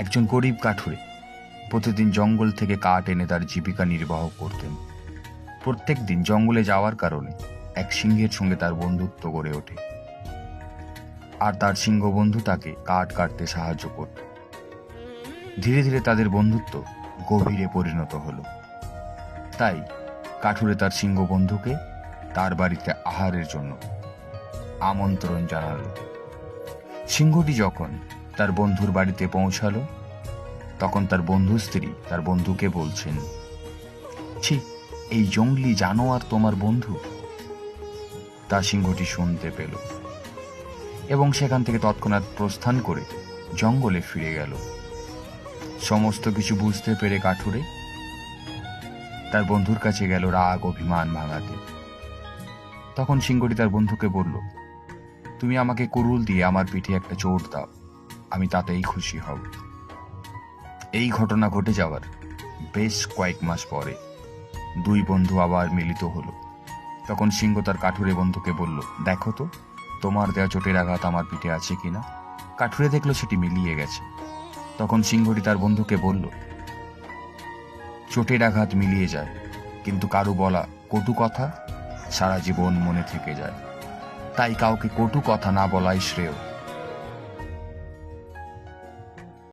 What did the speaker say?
একজন গরিব কাঠুরে প্রতিদিন জঙ্গল থেকে কাঠ এনে তার জীবিকা নির্বাহ করতেন। প্রত্যেক দিন জঙ্গলে যাওয়ার কারণে এক সিংহের সঙ্গে তার বন্ধুত্ব গড়ে ওঠে। আর তার সিংহ বন্ধু তাকে কাঠ কাটতে সাহায্য করত। ধীরে ধীরে তাদের বন্ধুত্ব গভীরে পরিণত হলো। তাই কাঠুরে তার সিংহ বন্ধুকে তার বাড়িতে আহারের জন্য আমন্ত্রণ জানালো। সিংহটি যখন তার বন্ধুর বাড়িতে পৌঁছালো। তখন তার বন্ধু স্ত্রী তার বন্ধুকে বলছেন, ছি, এই জঙ্গলি জানোয়ার তোমার বন্ধু? তা সিংহটি শুনতে পেল এবং সেখান থেকে তৎক্ষণাৎ প্রস্থান করে জঙ্গলে ফিরে গেল। সমস্ত কিছু বুঝতে পেরে কাঠুরে তার বন্ধুর কাছে গেল রাগ, অভিমান ভাঙাতে। তখন সিংহটি তার বন্ধুকে বলল, তুমি আমাকে কুরুল দিয়ে আমার পিঠে একটা চোট দাও। আমি তাতেই খুশি হব। এই ঘটনা ঘটে যাওয়ার বেশ কয়েক মাস পরে দুই বন্ধু আবার মিলিত হলো। তখন সিংহ তার কাঠুরে বন্ধুকে বলল, দেখো তো, তোমার দেওয়া চোটের আঘাত আমার পিঠে আছে কিনা কাঠুরে দেখল সেটি মিলিয়ে গেছে। তখন সিংহটি তার বন্ধুকে বলল, চোটের আঘাত মিলিয়ে যায়, কিন্তু কারও বলা কটু কথা সারা জীবন মনে থেকে যায়। তাই কাউকে কটু কথা না বলাই শ্রেয়।